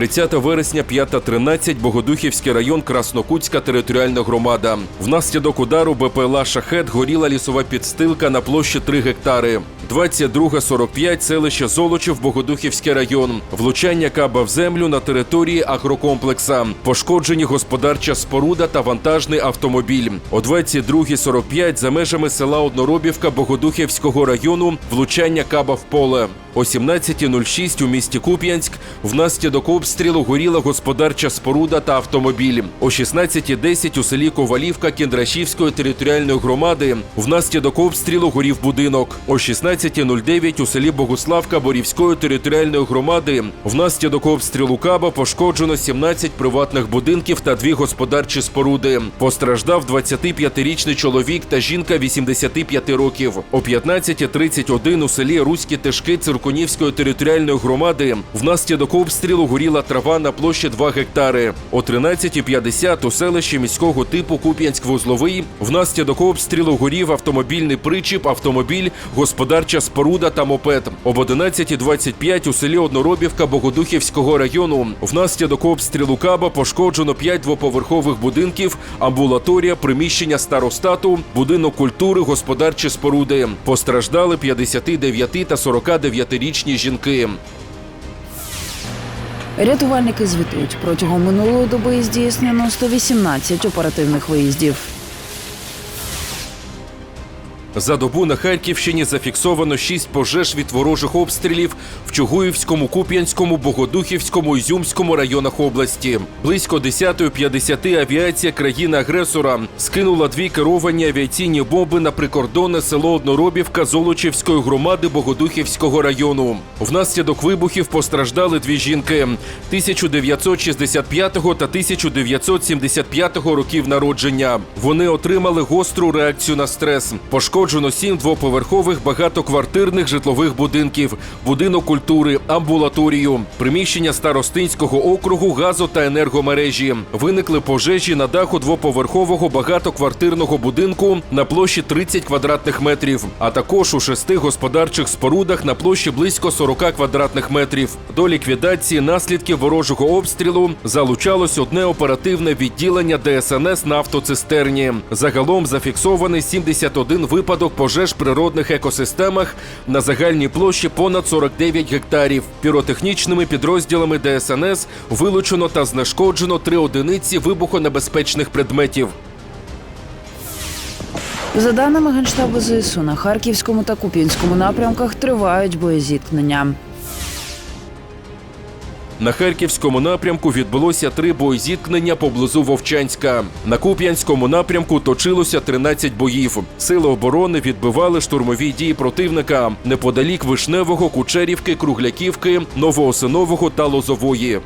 30 вересня, 5.13, Богодухівський район, Краснокутська територіальна громада. Внаслідок удару БПЛА «Шахет» горіла лісова підстилка на площі 3 гектари. 22.45, селище Золочів, Богодухівський район. Влучання каба в землю на території агрокомплекса. Пошкоджені господарча споруда та вантажний автомобіль. О 22.45 за межами села Одноробівка Богодухівського району влучання каба в поле. О 17.06 у місті Куп'янськ внаслідок обстрілу горіла господарча споруда та автомобіль. О 16.10 у селі Ковалівка Кіндрашівської територіальної громади внаслідок обстрілу горів будинок. О 16.09 у селі Богуславка Борівської територіальної громади внаслідок обстрілу каба пошкоджено 17 приватних будинків та дві господарчі споруди. Постраждав 25-річний чоловік та жінка 85 років. О 15.31 у селі Руські Тишки Циркунівської територіальної громади внаслідок обстрілу горіла трава на площі 2 гектари. О 13.50 у селищі міського типу Куп'янськ-Вузловий внаслідок обстрілу горів автомобільний причіп, автомобіль, господарча споруда та мопед. Об 11.25 у селі Одноробівка Богодухівського району внаслідок обстрілу каба пошкоджено 5 двоповерхових будинків, амбулаторія, приміщення старостату, будинок культури, господарчі споруди. Постраждали 59 та 49-річні жінки. Рятувальники звітують протягом минулої доби здійснено 118 оперативних виїздів. За добу на Харківщині зафіксовано шість пожеж від ворожих обстрілів в Чугуївському, Куп'янському, Богодухівському, Ізюмському районах області. Близько 10.50 авіація країни-агресора скинула дві керовані авіаційні бомби на прикордонне село Одноробівка Золочівської громади Богодухівського району. Внаслідок вибухів постраждали дві жінки 1965 та 1975 років народження. Вони отримали гостру реакцію на стрес. Пошкоджено сім двоповерхових багатоквартирних житлових будинків, будинок культури, амбулаторію, приміщення старостинського округу, газо та енергомережі. Виникли пожежі на даху двоповерхового багатоквартирного будинку на площі 30 квадратних метрів, а також у шести господарчих спорудах на площі близько 40 квадратних метрів. До ліквідації наслідків ворожого обстрілу залучалось одне оперативне відділення ДСНС на автоцистерні. Загалом зафіксований 71 випадок пожеж в природних екосистемах на загальній площі понад 49 гектарів. Піротехнічними підрозділами ДСНС вилучено та знешкоджено три одиниці вибухонебезпечних предметів. За даними Генштабу ЗСУ, на Харківському та Куп'янському напрямках тривають боєзіткнення. На Харківському напрямку відбулося три боєзіткнення поблизу Вовчанська. На Куп'янському напрямку точилося 13 боїв. Сили оборони відбивали штурмові дії противника неподалік Вишневого, Кучерівки, Кругляківки, Новоосинового та Лозової.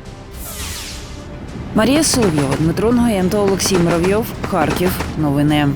Марія Соловйова, Дмитро Нгоєнко, Олексій Муравйов, Харків. Новини.